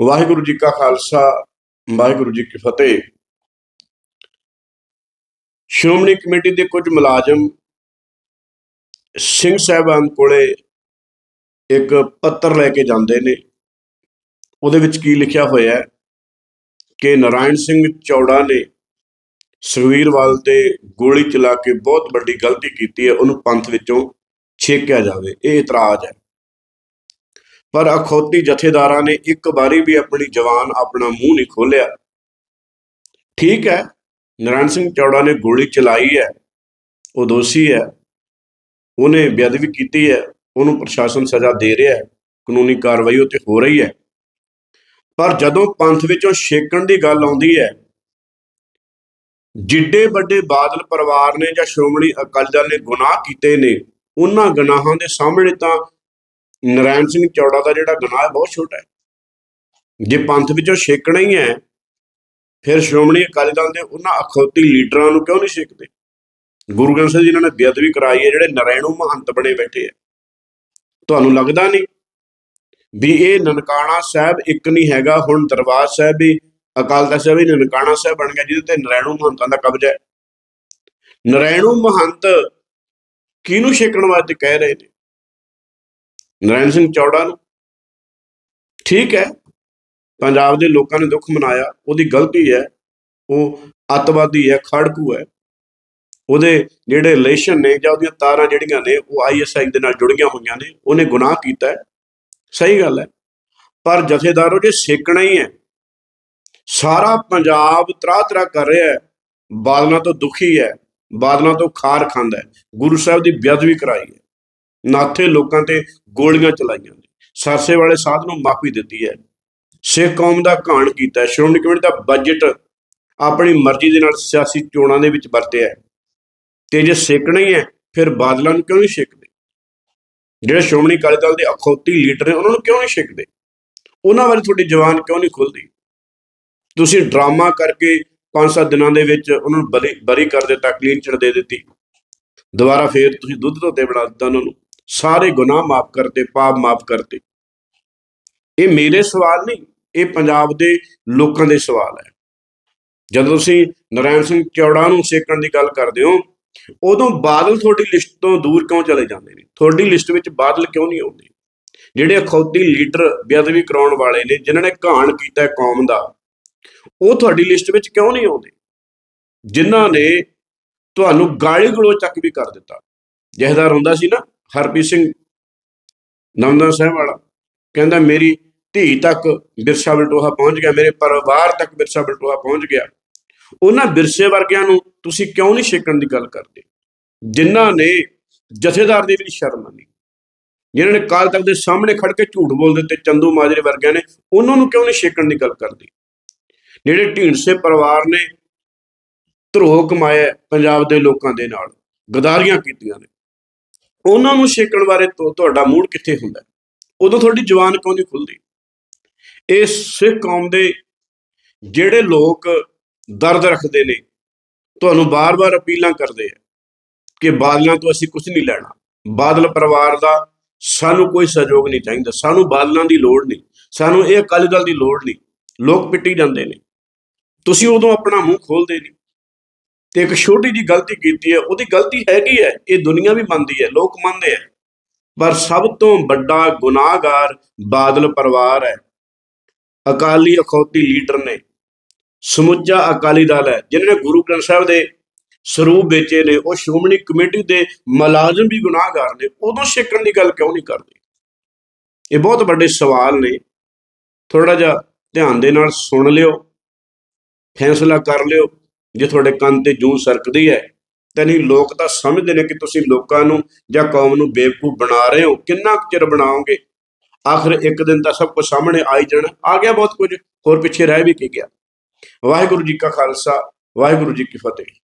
ਵਾਹਿਗੁਰੂ ਜੀ ਕਾ ਖਾਲਸਾ, ਵਾਹਿਗੁਰੂ ਜੀ ਕੀ ਫਤਿਹ। ਸ਼੍ਰੋਮਣੀ ਕਮੇਟੀ ਦੇ ਕੁਝ ਮੁਲਾਜ਼ਮ ਸਿੰਘ ਸਾਹਿਬਾਨ ਕੋਲੇ ਇੱਕ ਪੱਤਰ ਲੈ ਕੇ ਜਾਂਦੇ ਨੇ। ਉਹਦੇ ਵਿੱਚ ਕੀ ਲਿਖਿਆ ਹੋਇਆ ਹੈ ਕਿ ਨਾਰਾਇਣ ਸਿੰਘ ਚੌੜਾ ਨੇ ਸੁਖਵੀਰਵਾਲ ਤੇ ਗੋਲੀ ਚਲਾ ਕੇ ਬਹੁਤ ਵੱਡੀ ਗਲਤੀ ਕੀਤੀ ਹੈ, ਉਹਨੂੰ ਪੰਥ ਵਿੱਚੋਂ ਛੇਕਿਆ ਜਾਵੇ। ਇਹ ਇਤਰਾਜ਼ ਹੈ। ਪਰ ਅਖੌਤੀ ਜਥੇਦਾਰਾਂ ਨੇ ਇੱਕ ਵਾਰੀ ਵੀ ਆਪਣੀ ਜਵਾਨ ਆਪਣਾ ਮੂੰਹ ਨਹੀਂ ਖੋਲਿਆ ਠੀਕ ਹੈ, ਨਾਰਾਇਣ ਸਿੰਘ ਚੌੜਾ ਨੇ ਗੋਲੀ ਚਲਾਈ ਹੈ, ਉਹ ਦੋਸ਼ੀ ਹੈ, ਉਹਨੇ ਬੇਅਦਬੀ ਕੀਤੀ ਹੈ, ਉਹਨੂੰ ਪ੍ਰਸ਼ਾਸਨ ਸਜ਼ਾ ਦੇ ਰਿਹਾ ਹੈ, ਕਾਨੂੰਨੀ ਕਾਰਵਾਈ ਉੱਤੇ ਹੋ ਰਹੀ ਹੈ। ਪਰ ਜਦੋਂ ਪੰਥ ਵਿੱਚੋਂ ਛੇਕਣ ਦੀ ਗੱਲ ਆਉਂਦੀ ਹੈ, ਜਿੱਡੇ ਵੱਡੇ ਬਾਦਲ ਪਰਿਵਾਰ ਨੇ ਜਾਂ ਸ਼੍ਰੋਮਣੀ ਅਕਾਲੀ ਦਲ ਨੇ ਗੁਨਾਹ ਕੀਤੇ ਨੇ, ਉਹਨਾਂ ਗੁਨਾਹਾਂ ਦੇ ਸਾਹਮਣੇ ਤਾਂ ਨਰਾਇਣ ਸਿੰਘ ਚੌੜਾ ਦਾ ਜਿਹੜਾ ਗੁਨਾਹ ਹੈ, ਬਹੁਤ ਛੋਟਾ ਹੈ। ਜੇ ਪੰਥ ਵਿੱਚੋਂ ਛੇਕਣਾ ਹੀ ਹੈ, ਫਿਰ ਸ਼੍ਰੋਮਣੀ ਅਕਾਲੀ ਦਲ ਦੇ ਉਹਨਾਂ ਅਖੌਤੀ ਲੀਡਰਾਂ ਨੂੰ ਕਿਉਂ ਨਹੀਂ ਛੇਕਦੇ? ਗੁਰੂ ਗ੍ਰੰਥ ਸਾਹਿਬ ਜੀ ਨੇ ਬੇਅਦਬੀ ਕਰਾਈ ਹੈ, ਜਿਹੜੇ ਨਰਾਇਣੂ ਮਹੰਤ ਬਣੇ ਬੈਠੇ ਆ ਤੁਹਾਨੂੰ ਲੱਗਦਾ ਨਹੀਂ ਵੀ ਇਹ ਨਨਕਾਣਾ ਸਾਹਿਬ ਇੱਕ ਨਹੀਂ ਹੈਗਾ, ਹੁਣ ਦਰਬਾਰ ਸਾਹਿਬ ਵੀ, ਅਕਾਲ ਤਖਤ ਸਾਹਿਬ ਵੀ ਨਨਕਾਣਾ ਸਾਹਿਬ ਬਣ ਗਿਆ, ਜਿਹਦੇ ਤੇ ਨਰਾਇਣੂ ਮਹੰਤਾਂ ਦਾ ਕਬਜ਼ਾ ਹੈ। ਨਰਾਇਣੂ ਮਹੰਤ ਕਿਹਨੂੰ ਛੇਕਣ ਵਾਸਤੇ ਕਹਿ ਰਹੇ ਨੇ? ਨਰਾਇਣ ਸਿੰਘ ਚੌੜਾ ਨੂੰ। ਠੀਕ ਹੈ। ਪੰਜਾਬ ਦੇ ਲੋਕਾਂ ਨੇ ਦੁੱਖ ਮਨਾਇਆ। ਉਹਦੀ ਗਲਤੀ ਹੈ। ਉਹ ਅੱਤਵਾਦੀ ਹੈ, ਖੜਕੂ ਹੈ। ਉਹਦੇ ਜਿਹੜੇ ਰਿਲੇਸ਼ਨ ਨੇ ਜਾਂ ਉਹਦੀਆਂ ਤਾਰਾਂ ਜਿਹੜੀਆਂ ਨੇ, ਉਹ ਆਈਐਸਆਈ ਦੇ ਨਾਲ ਜੁੜੀਆਂ ਹੋਈਆਂ ਨੇ। ਉਹਨੇ ਗੁਨਾਹ ਕੀਤਾ ਹੈ। ਸਹੀ ਗੱਲ ਹੈ। ਪਰ ਜਥੇਦਾਰੋ ਜੇ ਸੇਕਣਾ ਹੀ ਹੈ। ਸਾਰਾ ਪੰਜਾਬ ਤਰਾ ਤਰਾ ਕਰ ਰਿਹਾ ਹੈ। ਬਾਦਲਾਂ ਤੋਂ ਦੁਖੀ ਹੈ। ਬਾਦਲਾਂ ਤੋਂ ਖਾਰ ਖਾਂਦਾ ਹੈ। ਗੁਰੂ ਸਾਹਿਬ ਦੀ ਬੇਅਦਬੀ ਕਰਾਈ ਹੈ। ਨਾਥੇ ਲੋਕਾਂ ਤੇ ਗੋਲੀਆਂ ਚਲਾਈਆਂ ਨੇ। ਸਰਸੇ ਵਾਲੇ ਸਾਧ ਨੂੰ ਮਾਫੀ ਦਿੱਤੀ ਹੈ। ਸਿੱਖ ਕੌਮ ਦਾ ਘਾਣ ਕੀਤਾ ਸ਼੍ਰੋਮਣੀ ਕਮੇਟੀ ਦਾ ਬਜਟ ਆਪਣੀ ਮਰਜ਼ੀ ਦੇ ਨਾਲ ਸਿਆਸੀ ਚੋਣਾਂ ਦੇ ਵਿੱਚ ਵਰਤਿਆ ਤੇ ਜੇ ਸੇਕਣਾ ਹੀ ਹੈ, ਫਿਰ ਬਾਦਲਾਂ ਨੂੰ ਕਿਉਂ ਨਹੀਂ ਛੇਕਦੇ ਜਿਹੜੇ ਸ਼੍ਰੋਮਣੀ ਅਕਾਲੀ ਦਲ ਦੇ ਅਖੌਤੀ ਲੀਡਰ ਨੇ, ਉਹਨਾਂ ਨੂੰ ਕਿਉਂ ਨਹੀਂ ਛੇਕਦੇ ਉਹਨਾਂ ਬਾਰੇ ਤੁਹਾਡੀ ਜਵਾਨ ਕਿਉਂ ਨਹੀਂ ਖੁੱਲਦੀ? ਤੁਸੀਂ ਡਰਾਮਾ ਕਰਕੇ 5-7 ਦਿਨਾਂ ਦੇ ਵਿੱਚ ਉਹਨਾਂ ਨੂੰ ਬਰੀ ਬਰੀ ਕਰ ਦਿੱਤਾ ਕਲੀਨ ਚਿਟ ਦੇ ਦਿੱਤੀ। ਦੁਬਾਰਾ ਫੇਰ ਤੁਸੀਂ ਦੁੱਧ ਧੋਤੇ ਬਣਾ ਦਿੱਤਾ ਉਹਨਾਂ ਨੂੰ। ਸਾਰੇ ਗੁਨਾਹ ਮਾਫ ਕਰਤੇ ਪਾਪ ਮਾਫ ਕਰਤੇ ਇਹ ਮੇਰੇ ਸਵਾਲ ਨਹੀਂ, ਇਹ ਪੰਜਾਬ ਦੇ ਲੋਕਾਂ ਦੇ ਸਵਾਲ ਹੈ। ਜਦੋਂ ਤੁਸੀਂ ਨਰਾਇਣ ਸਿੰਘ ਚੌੜਾ ਨੂੰ ਸੇਕਣ ਦੀ ਗੱਲ ਕਰਦੇ ਹੋ, ਉਦੋਂ ਬਾਦਲ ਤੁਹਾਡੀ ਲਿਸਟ ਤੋਂ ਦੂਰ ਕਿਉਂ ਚਲੇ ਜਾਂਦੇ ਨੇ? ਤੁਹਾਡੀ ਲਿਸਟ ਵਿੱਚ ਬਾਦਲ ਕਿਉਂ ਨਹੀਂ ਆਉਂਦੇ? ਜਿਹੜੇ ਅਖੌਤੀ ਲੀਡਰ ਬੇਅਦਬੀ ਕਰਾਉਣ ਵਾਲੇ ਨੇ, ਜਿਨ੍ਹਾਂ ਨੇ ਘਾਣ ਕੀਤਾ ਕੌਮ ਦਾ, ਉਹ ਤੁਹਾਡੀ ਲਿਸਟ ਵਿੱਚ ਕਿਉਂ ਨਹੀਂ ਆਉਂਦੇ? ਜਿਨ੍ਹਾਂ ਨੇ ਤੁਹਾਨੂੰ ਗਾਲੀ ਗਲੋਚ ਤੱਕ ਵੀ ਕਰ ਦਿੱਤਾ। ਜਹਦਾਰ ਹੁੰਦਾ ਸੀ ਨਾ ਹਰਪ੍ਰੀਤ ਸਿੰਘ ਨੰਦਨ ਸਾਹਿਬ ਵਾਲਾ ਕਹਿੰਦਾ, ਮੇਰੀ ਧੀ ਤੱਕ ਵਿਰਸਾ ਬਲਟੋਹਾ ਪਹੁੰਚ ਗਿਆ, ਮੇਰੇ ਪਰਿਵਾਰ ਤੱਕ ਵਿਰਸਾ ਬਲਟੋਹਾ ਪਹੁੰਚ ਗਿਆ। ਉਹਨਾਂ ਵਿਰਸੇ ਵਰਗਿਆਂ ਨੂੰ ਤੁਸੀਂ ਕਿਉਂ ਨਹੀਂ ਛੇਕਣ ਦੀ ਗੱਲ ਕਰਦੇ? ਜਿਨ੍ਹਾਂ ਨੇ ਜਥੇਦਾਰ ਦੀ ਵੀ ਸ਼ਰਮ ਨਹੀਂ ਜਿਨ੍ਹਾਂ ਨੇ ਕਾਲ ਤੱਕ ਦੇ ਸਾਹਮਣੇ ਖੜ ਕੇ ਝੂਠ ਬੋਲ ਦਿੱਤੇ, ਚੰਦੂ ਮਾਜਰੇ ਵਰਗਿਆਂ ਨੇ, ਉਹਨਾਂ ਨੂੰ ਕਿਉਂ ਨਹੀਂ ਛੇਕਣ ਦੀ ਗੱਲ ਕਰਦੇ? ਜਿਹੜੇ ਢੀਂਡਸੇ ਪਰਿਵਾਰ ਨੇ ਧਰੋਹ ਕਮਾਇਆ ਪੰਜਾਬ ਦੇ ਲੋਕਾਂ ਦੇ ਨਾਲ, ਗਦਾਰੀਆਂ ਕੀਤੀਆਂ ਨੇ ਉਹਨਾਂ ਨੂੰ ਛੇਕਣ ਬਾਰੇ ਤੁ- ਤੁਹਾਡਾ ਮੂਡ ਕਿੱਥੇ ਹੁੰਦਾ? ਉਦੋਂ ਤੁਹਾਡੀ ਜਵਾਨ ਕਿਉਂ ਨਹੀਂ ਖੁੱਲਦੀ? ਇਹ ਸਿੱਖ ਕੌਮ ਦੇ ਜਿਹੜੇ ਲੋਕ ਦਰਦ ਰੱਖਦੇ ਨੇ, ਤੁਹਾਨੂੰ ਬਾਰ-ਬਾਰ ਅਪੀਲਾਂ ਕਰਦੇ ਆ ਕਿ ਬਾਦਲਾਂ ਤੋਂ ਅਸੀਂ ਕੁਝ ਨਹੀਂ ਲੈਣਾ। ਬਾਦਲ ਪਰਿਵਾਰ ਦਾ ਸਾਨੂੰ ਕੋਈ ਸਹਿਯੋਗ ਨਹੀਂ ਚਾਹੀਦਾ, ਸਾਨੂੰ ਬਾਦਲਾਂ ਦੀ ਲੋੜ ਨਹੀਂ, ਸਾਨੂੰ ਇਹ ਅਕਾਲੀ ਦਲ ਦੀ ਲੋੜ ਨਹੀਂ। ਲੋਕ ਪਿੱਟੀ ਜਾਂਦੇ ਨੇ। ਤੁਸੀਂ ਉਦੋਂ ਆਪਣਾ ਮੂੰਹ ਖੋਲਦੇ ਨਹੀਂ। ਤੇ ਇੱਕ ਛੋਟੀ ਜੀ ਗਲਤੀ ਕੀਤੀ ਹੈ, ਉਹਦੀ ਗਲਤੀ ਹੈਗੀ ਹੈ, ਇਹ ਦੁਨੀਆ ਵੀ ਮੰਨਦੀ ਹੈ, ਲੋਕ ਮੰਨਦੇ ਆ ਪਰ ਸਭ ਤੋਂ ਵੱਡਾ ਗੁਨਾਹਗਾਰ ਬਾਦਲ ਪਰਿਵਾਰ ਹੈ। ਅਕਾਲੀ ਅਖੌਤੀ ਲੀਡਰ ਨੇ ਸਮੁੱਚਾ ਅਕਾਲੀ ਦਲ ਹੈ ਜਿਨ੍ਹਾਂ ਨੇ ਗੁਰੂ ਗ੍ਰੰਥ ਸਾਹਿਬ ਦੇ ਸਰੂਪ ਵੇਚੇ ਨੇ, ਉਹ ਸ਼੍ਰੋਮਣੀ ਕਮੇਟੀ ਦੇ ਮੁਲਾਜ਼ਮ ਵੀ ਗੁਨਾਹਗਾਰ ਨੇ, ਉਦੋਂ ਛੇਕਣ ਦੀ ਗੱਲ ਕਿਉਂ ਨਹੀਂ ਕਰਦੇ? ਇਹ ਬਹੁਤ ਵੱਡੇ ਸਵਾਲ ਨੇ। ਥੋੜਾ ਜਿਹਾ ਧਿਆਨ ਦੇ ਨਾਲ ਸੁਣ ਲਿਓ, ਫੈਸਲਾ ਕਰ ਲਿਓ। ਜੇ ਤੁਹਾਡੇ ਕੰਨ ਤੇ ਜੂੰ ਸਰਕਦੀ ਹੈ, ਤਾਂ ਨਹੀਂ ਲੋਕ ਤਾਂ ਸਮਝਦੇ ਨੇ ਕਿ ਤੁਸੀਂ ਲੋਕਾਂ ਨੂੰ ਜਾਂ ਕੌਮ ਨੂੰ ਬੇਵਕੂਫ ਬਣਾ ਰਹੇ ਹੋ। ਕਿੰਨਾ ਕੁ ਚਿਰ ਬਣਾਓਗੇ? ਆਖਰ ਇੱਕ ਦਿਨ ਤਾਂ ਸਭ ਕੁਝ ਸਾਹਮਣੇ ਆ ਹੀ ਜਾਣਾ। ਆ ਗਿਆ ਬਹੁਤ ਕੁਝ। ਹੋਰ ਪਿੱਛੇ ਰਹਿ ਵੀ ਕੀ ਗਿਆ? ਵਾਹਿਗੁਰੂ ਜੀ ਕਾ ਖਾਲਸਾ, ਵਾਹਿਗੁਰੂ ਜੀ ਕੀ ਫਤਿਹ।